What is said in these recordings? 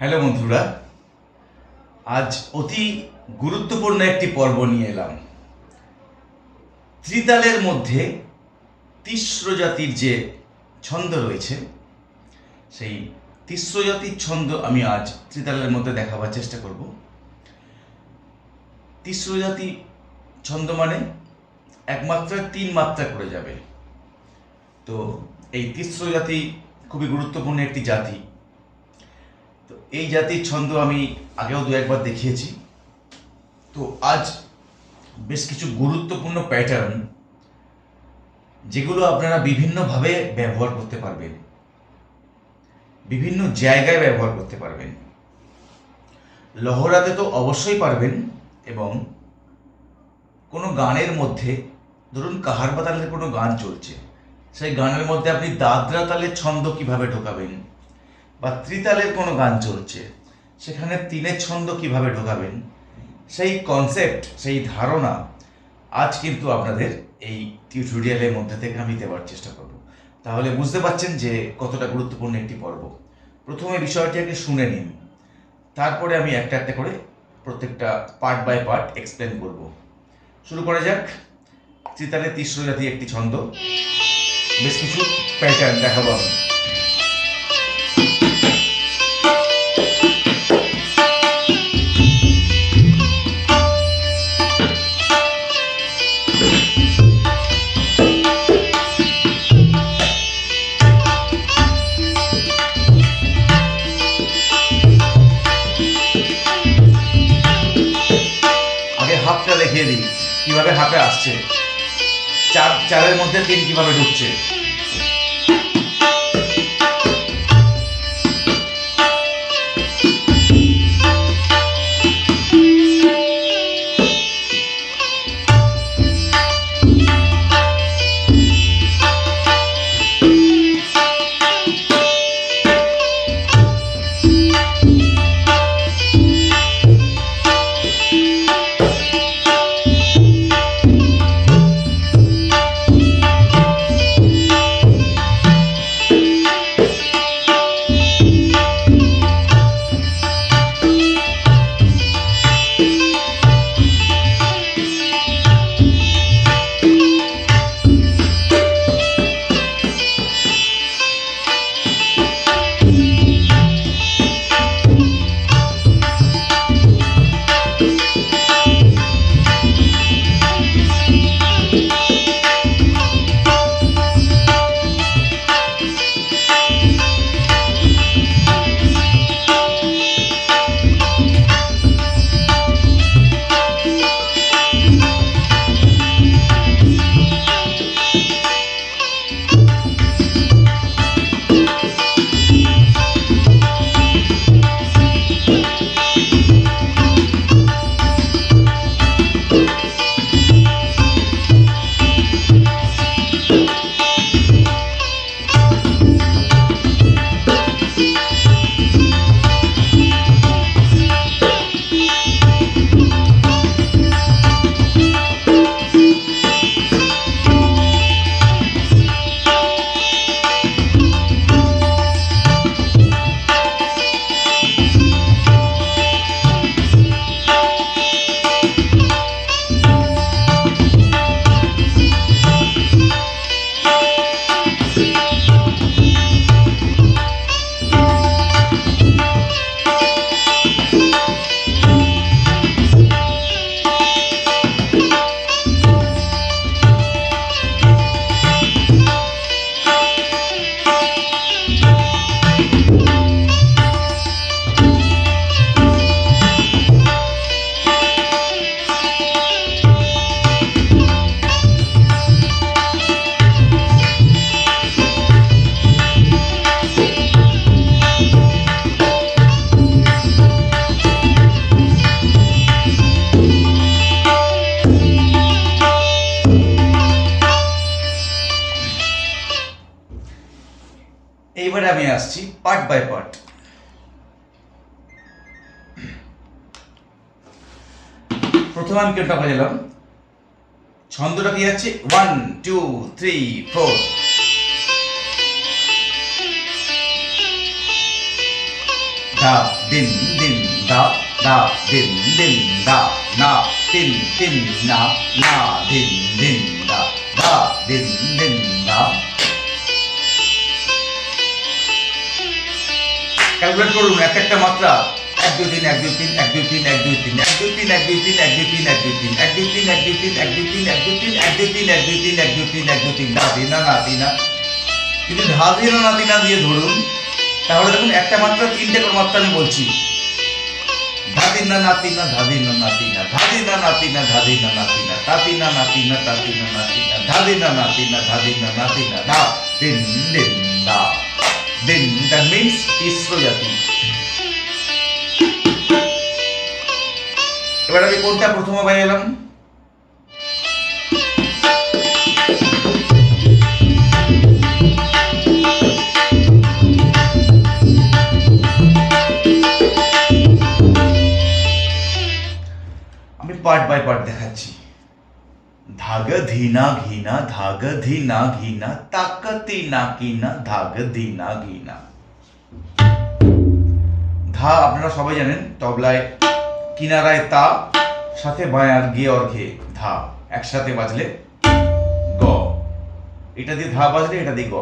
Hello বন্ধুরা, আজ অতি গুরুত্বপূর্ণ একটি পর্ব নিয়ে এলাম। ত্রিতালের মধ্যে তিস্র জাতির যে ছন্দ রয়েছে, সেই তিস্র জাতির ছন্দ আমি আজ ত্রিতালের মধ্যে দেখাবার চেষ্টা করব। তিস্র জাতি ছন্দ মানে এক মাত্রায় তিন মাত্রা করে যাবে। তো এই তিস্র জাতি খুবই গুরুত্বপূর্ণ একটি জাতি। এই জাতির ছন্দ আমি আগেও দু একবার দেখিয়েছি। তো আজ বেশ কিছু গুরুত্বপূর্ণ প্যাটার্ন যেগুলো আপনারা বিভিন্নভাবে ব্যবহার করতে পারবেন। বিভিন্ন জায়গায় ব্যবহার করতে পারবেন। লহরাতে তো অবশ্যই পারবেন এবং কোনো গানের মধ্যে, ধরুন কাহার বাতালের কোনো গান চলছে, সেই গানের মধ্যে আপনি দাদরা তালের ছন্দ কীভাবে ঢোকাবেন? বা ত্রিতালের কোনো গান চলছে, সেখানে তিনের ছন্দ কীভাবে ঢোকাবেন? সেই কনসেপ্ট সেই ধারণা আজ কিন্তু আপনাদের এই টিউটোরিয়ালের মধ্যে থেকে আমি দেওয়ার চেষ্টা করব। তাহলে বুঝতে পারছেন যে কতটা গুরুত্বপূর্ণ একটি পর্ব। প্রথমে বিষয়টি আগে শুনে নিন। তারপরে আমি একটা একটা করে প্রত্যেকটা পার্ট বাই পার্ট এক্সপ্লেন করব। শুরু করা যাক। ত্রিতালে তিস্র জাতি একটি ছন্দ। বেশ কিছু প্যাটার্ন দেখাবো আমি। কীভাবে হাফে আসছে। চার চারের মধ্যে তিন কীভাবে ঢুকছে? আসছি পার্ট বাই পার্ট প্রথমে আমি কেনটা বাজালাম ছন্দটা কি যাচ্ছে ওয়ান টু থ্রি ফোর ধা দিন দিন ধা ধা দিন দিন ধা না, তিন তিন, না না, দিন দিন ধা ধা দিন দিন ধা ক্যালকুলেট করুন এক একটা মাত্রা এক দুই তিন এক দুই তিন এক দুই তিন এক দুই তিন এক দুই তিন এক দুই তিন এক দুই তিন এক দুই তিন এক দুই তিন এক দুই তিন এক দুই তিন এক দুই তিন এক দুই তিন এক দুই তিন এক দুই তিন এক দুই তিন না দিনা না দিনা যদি ধা দিনা না দিনা দিয়ে ধরুন তাহলে দেখুন একটা মাত্রা তিনটে করে মাত্রা আমি বলছি ধাদিনা নাতিনা ধাদিনা নাতিনা ধাদিনা নাতিনা ধাদিনা নাতিনা তাতিনা নাতিনা তাতিনা নাতিনা ধাদিনা নাতিনা ধাদিনা নাতিনা দা দিন দিন দা দিন দ্যাট মিন্স তিস্র জাতি এবার আমি কোনটা প্রথম পাই এলাম? আমি পার্ট বাই পার্ট দেখাচ্ছি। ধাগ ঘিনা ধাগ ঘিনা তাকতি না কিনা ধাগ ঘিনা ধা আপনারা সবাই জানেন, তবলায় কিনারায় তা, সাথে বায়ার গে ঘে, ধা, একসাথে বাজলে গ। এটা দিয়ে ধা বাজলে, এটা দিয়ে গ।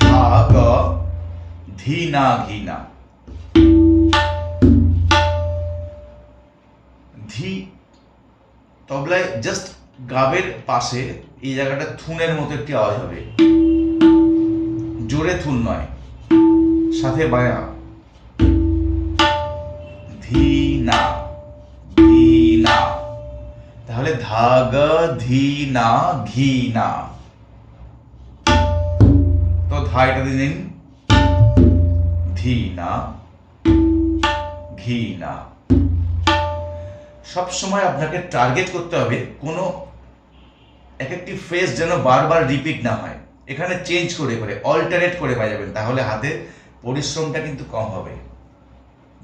ধা, গ ধীনা ঘিনা ধি, তবলায় জাস্ট গাবের পাশে এই জায়গাটা থুনের মতো একটি আওয়াজ হবে। জোরে থুন নয়, সাথে বায়া। ধীনা ধীনা, তাহলে ধাগ, ধীনা, ঘিনা। তো ধা এটা দিয়ে নিন। ধীনা, ঘিনা। সব সময় আপনাকে টার্গেট করতে হবে কোনো এক একটি ফ্রেজ যেন বারবার রিপিট না হয়। এখানে চেঞ্জ করে করে অল্টারনেট করে বাজাবেন তাহলে হাতে পরিশ্রমটা কিন্তু কম হবে।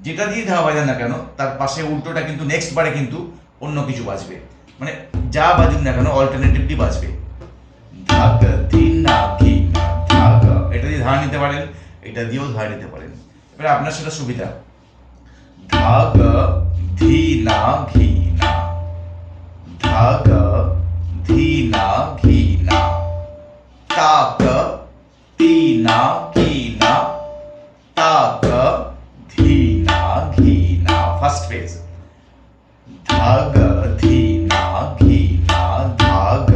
যেটা দিয়ে ধাওয়া বাজান না কেন, তার পাশে উল্টোটা কিন্তু নেক্সট বারে কিন্তু অন্য কিছু বাজবে। মানে যা বাজুক না কেন অল্টারনেটিভলি বাজবে। না এটা দিয়ে ধার নিতে পারেন, এটা দিয়েও ধার নিতে পারেন। এবারে আপনার সেটা সুবিধা। ধাগ ঘি না ধাগ धीना घीना ताक तीना घीना ताक, धीना घीना फ़र्स्ट फ़ेज़ धाग, धीना घीना धाग,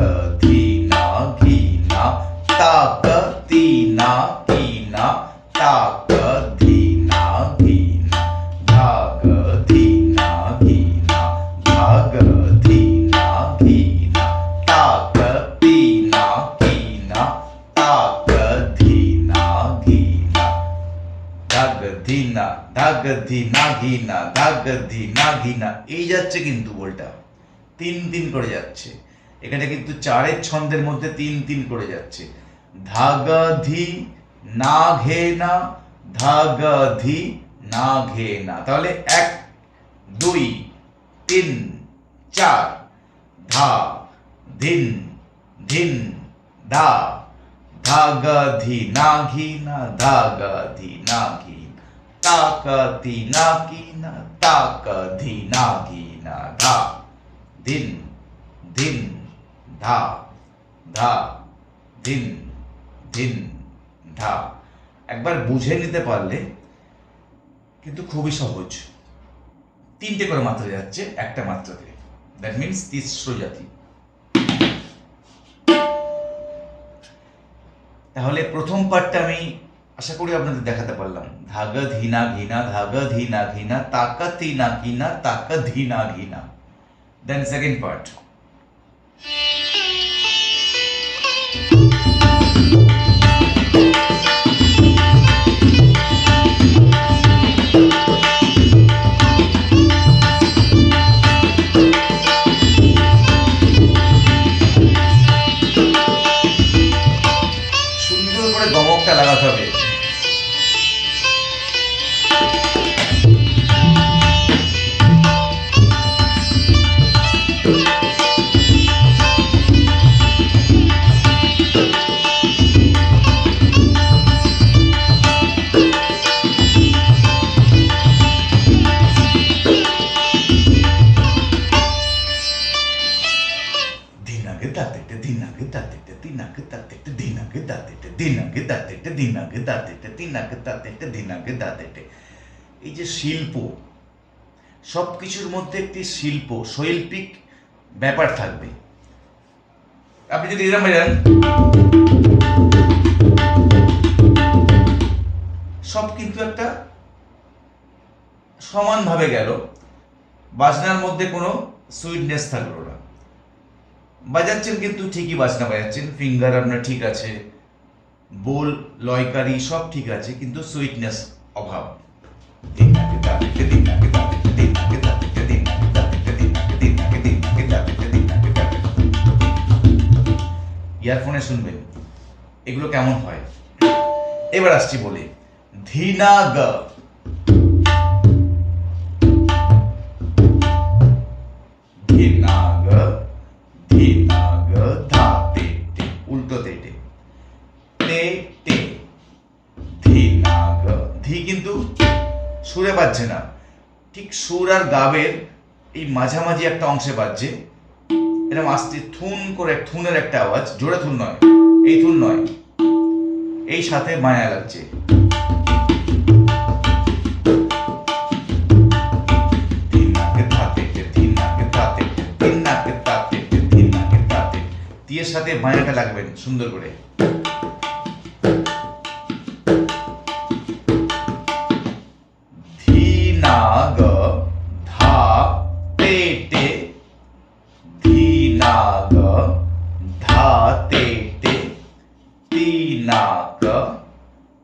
धीना घीना ताक तीना घीना ধিনা দাগ ধিনা ঘিনা দাগ ধিনা ঘিনা এই যাচ্ছে কিন্তু বলটা। তিন তিন করে যাচ্ছে। এখানে কিন্তু চারের ছন্দের মধ্যে তিন তিন করে যাচ্ছে। ধাগ ধি না ঘে না ধাগ ধি না ঘে না তাহলে এক, দুই, তিন, চার। ধা, ধিন ধিন ধা ধাগ ধি না ঘি না ধাগ ধি না ঘি ধা দিন দিন ধা ধা দিন দিন ধা একবার বুঝে নিতে পারলে কিন্তু খুবই সহজ। তিনটে করে মাত্রা যাচ্ছে, একটা মাত্রাতে। দ্যাট মিনস তিস্র জাতি। তাহলে প্রথম পার্টটা আমি আশা করি আপনাদের দেখাতে পারলাম। ধাগা ধীনা ঘিনা, ধাগ ধীনা ঘিনা তাকাতি না কিনা তাকা ধীনা ঘিনা। দেন সেকেন্ড পার্ট দাঁতেটে দিনাকে দাঁতেটে দিনাকে দাঁতেটে এই যে শিল্প সব কিছুর মধ্যে একটি শিল্প, শৈল্পিক ব্যাপার থাকবে। আপনি যদি এরকম যান। সব কিন্তু একটা সমানভাবে গেল। বাজনার মধ্যে কোনো সুইটনেস থাকল না। বাজাচ্ছেন কিন্তু ঠিকই বাজনা বাজাচ্ছেন। ফিঙ্গার আপনার ঠিক আছে। বোল, লয়কারি সব ঠিক আছে, কিন্তু সুইটনেস অভাব। ইয়ারফোনে শুনবেন, এগুলো কেমন হয়? এবার আসছি বলি ধীনা গ সুর আর গাবের এই মাঝামাঝি একটা অংশে বাজছে। এরকম আস্তে থুন করে, থুনের একটা আওয়াজ, জোরে থুন নয়, এই থুন নয়, এই সাথে মায়া লাগছে। সাথে মায়াটা লাগবেন সুন্দর করে।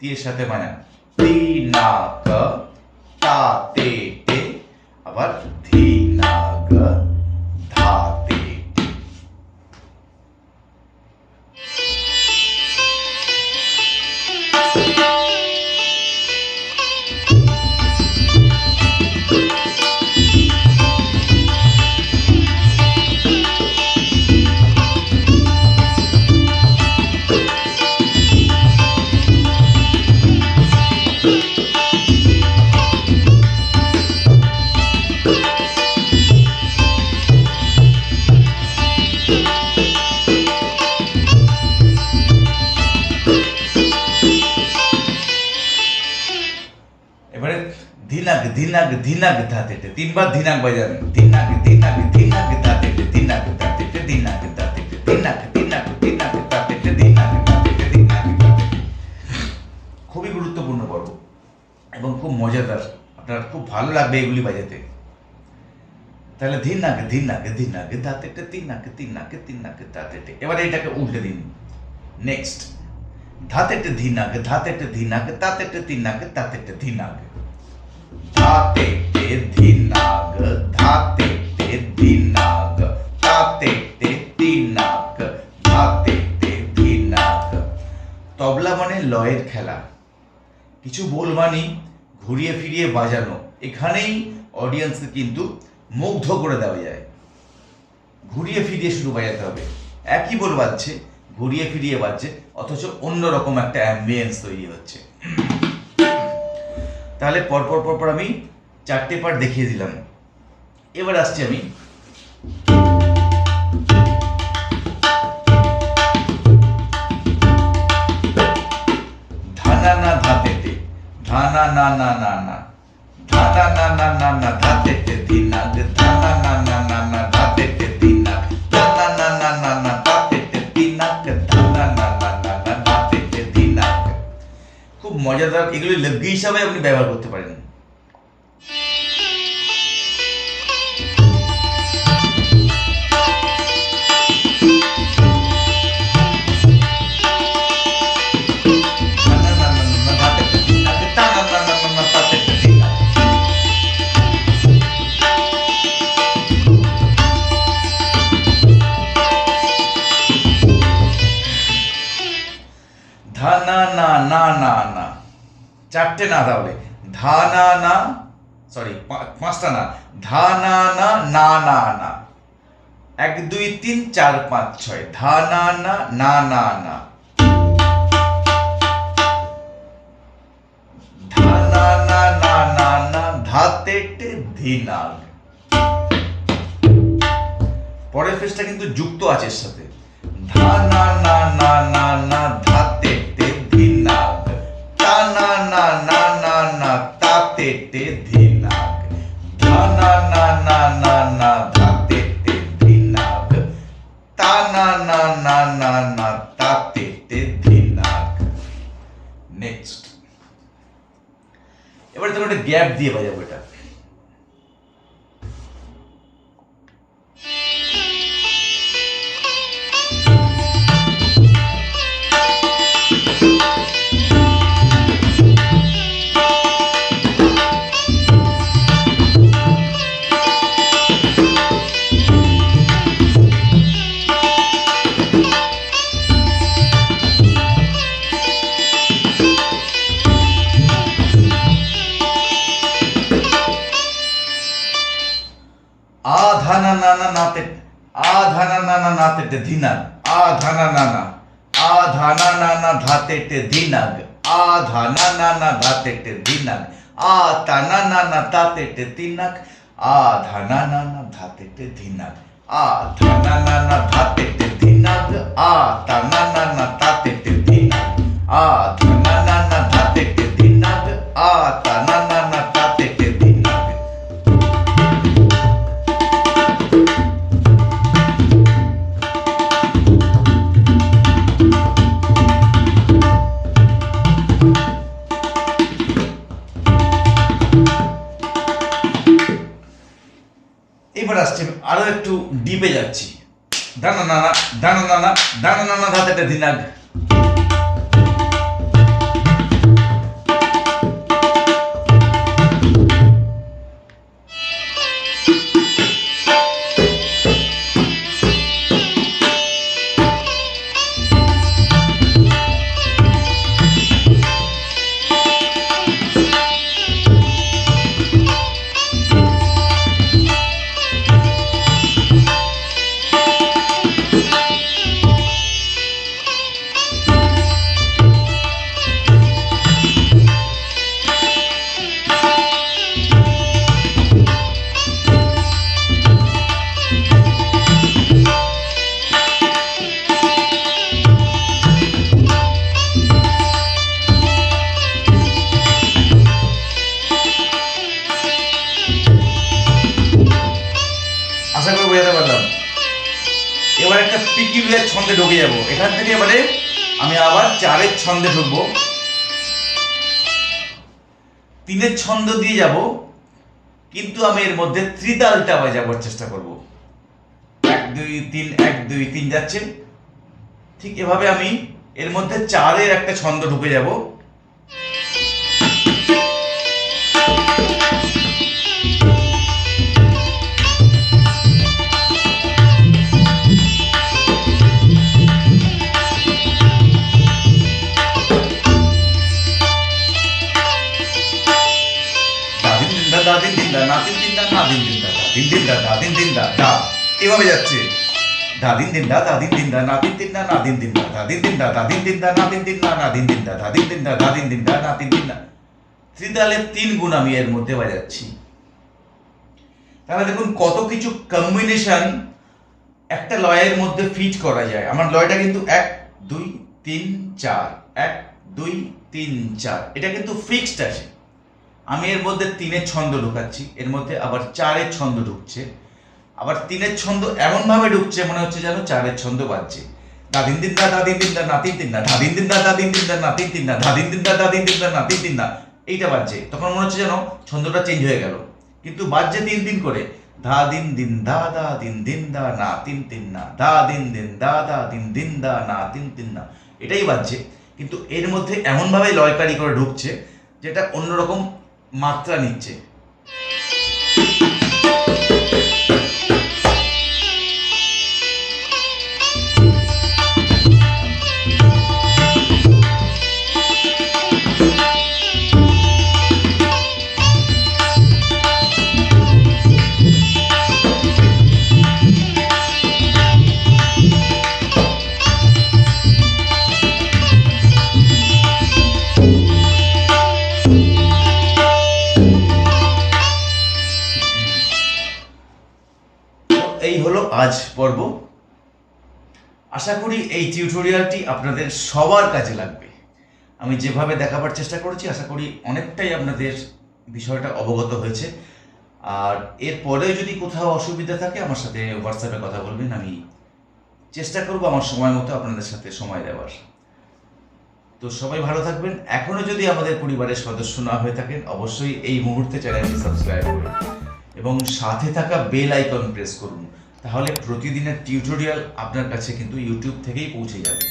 তিয়ের সাথে মানে তিনা ধিনাক ধিনাক ধাতেটে তিনবার ধিনাক বাজাবেন ধিনাক ধিনাক ধিনাক ধাতেটে ধিনাক ধাতেটে ধিনাক ধাতেটে ধিনাক ধিনাক ধিনাক ধাতেটে ধিনাক ধাতেটে ধিনাক ধাতেটে খুবই গুরুত্বপূর্ণ পর্ব এবং খুব মজাদার। আপনার খুব ভালো লাগবে এগুলি বাজাতে। তাহলে ধিন নাকে ধিন নাকে ধিন নাকে দাঁতেটে তিন নাকে তিন নাকে তিন নাকে দাঁতেটে এবারে এটাকে উল্টে দিন। নেক্সট ধাতেটে ধিন নাকে ধাতেটে ধিন নাকে তাতেটে তিন নাকে তাতেটে ধিন নাকে ধাতেটে ধিন নাগ ধাতেটে ধিন নাগ তাতেটে তিন নাক ধাতেটে ধিন নাক তবলা মানে লয়ের খেলা। কিছু বোল মানি ঘুরিয়ে ফিরিয়ে বাজানো, এখানেই অডিয়েন্সকে কিন্তু মুগ্ধ করে দেওয়া যায়। ঘুরিয়ে ফিরিয়ে শুরু বাজাতে হবে। একই বোল বাজছে, ঘুরিয়ে ফিরিয়ে বাজছে, অথচ অন্যরকম একটা অ্যাম্বিয়েন্স তৈরি হচ্ছে। তাহলে পরপর পরপর আমি চারটে পার্ট দেখিয়ে দিলাম এবার আসছি আমি ধানা না ধাতেতে ধানা না না না না ধানা না না না না ধাতেতে দিনাগ ধানা না না না না ধাতেতে দিনাগ ধানা না না না না ধাতেতে দিনাগ ধানা না না না না ধাতেতে দিনাগ খুব মজাদার এগুলি লগ্গি হিসাবে আপনি ব্যবহার করতে পারেন চারটে না তাহলে ধানা না সরি পাঁচটা না ধানা না না না না এক দুই তিন চার পাঁচ ছয় ধানা না না না না না না না না পরের ফেসটা কিন্তু যুক্ত আছে সাথে ধা না না না না না না না না না না তাতে টে ধিনাগ ধা না না না না না ধাতে টে ধিনাগ তা না না না না না তাতে টে ধিনাগ নেক্সট এবারে তোর একটা গ্যাপ দিয়ে বাজাবো তানা নানা তাতে টে তিনাগ আধানা নানা ধাতে টে ধিনাগ আ ধানা নানা ধাতে টে ধিনাগ আ তানা নানা তাতে টে ধিনাগ আ ধানা নানা ধাতে টে ধিনাগ আ আসছে আরও একটু ডিপে যাচ্ছি। দানা নানা দানা নানা দানা নানা ধাতে দিনাগ ঢুকে যাব এখান থেকে এবারে আমি আবার চারের ছন্দে ঢুকবো। তিনের ছন্দ দিয়ে যাব, কিন্তু আমি এর মধ্যে ত্রিতালটা বাজাবার চেষ্টা করব। এক, দুই, তিন, এক, দুই, তিন যাচ্ছে। ঠিক এভাবে আমি এর মধ্যে চারের একটা ছন্দ ঢুকে যাব। দাদিন দিন দা দাদিন দিন দা নাদিন দিন দা নাদিন দিন দা দাদিন দিন দা দাদিন দিন দা নাদিন দিন দা নাদিন দিন দা দাদিন দিন দা দাদিন দিন দা নাদিন দিন দা তিন গুণ আমি এর মধ্যে বাজাচ্ছি তাহলে দেখুন কত কিছু কম্বিনেশন একটা লয়ের মধ্যে ফিট করা যায় আমার লয়টা কিন্তু এক দুই তিন চার এক দুই তিন চার এটা কিন্তু ফিক্সড আছে আমি এর মধ্যে তিনের ছন্দ ঢুকাচ্ছি এর মধ্যে আবার চারের ছন্দ ঢুকছে আবার তিনের ছন্দ এমন ভাবে ঢুকছে, মনে হচ্ছে যেন চারের ছন্দ বাজছে। দাদিন দিন দা দাদিন দিন দা নাতিন দিন দা ধাদিন দিন দা দাদিন দিন দা নাতিন দিন দা ধাদিন দিন দা দাদিন দিন দা নাতিন দিন দা এইটা বাজছে। তখন মনে হচ্ছে যেন ছন্দটা চেঞ্জ হয়ে গেল। কিন্তু বাজছে তিন দিন করে। ধা দিন দিন দা দা দিন দিন দা না তিন তিন না দা দিন দিন দা দা দিন দিন দা না তিন তিন না এটাই বাজছে। কিন্তু এর মধ্যে এমনভাবে লয়কারি করে ঢুকছে, যেটা অন্যরকম মাত্রা নিচ্ছে। আশা করি এই টিউটোরিয়ালটি আপনাদের সবার কাজে লাগবে। আমি যেভাবে দেখাবার চেষ্টা করেছি, আশা করি অনেকটাই আপনাদের বিষয়টা অবগত হয়েছে। আর এরপরেও যদি কোথাও অসুবিধা থাকে, আমার সাথে হোয়াটসঅ্যাপে কথা বলবেন, আমি চেষ্টা করব আমার সময় মতো আপনাদের সাথে সময় দেওয়ার। তো সবাই ভালো থাকবেন। এখনও যদি আমাদের পরিবারের সদস্য না হয়ে থাকেন, অবশ্যই এই মুহূর্তে চ্যানেলটি সাবস্ক্রাইব করুন এবং সাথে থাকা বেল আইকন প্রেস করুন। তাহলে প্রতিদিনের টিউটোরিয়াল আপনার কাছে কিন্তু ইউটিউব থেকেই পৌঁছে যাবে।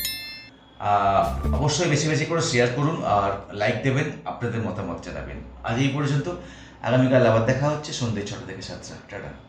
অবশ্যই বেশি বেশি করে শেয়ার করুন আর লাইক দেবেন, আপনাদের মতামত জানাবেন। আজ এই পর্যন্ত, আগামীকাল আবার দেখা হচ্ছে সন্ধ্যে ছটা থেকে সাতটা। টাটা।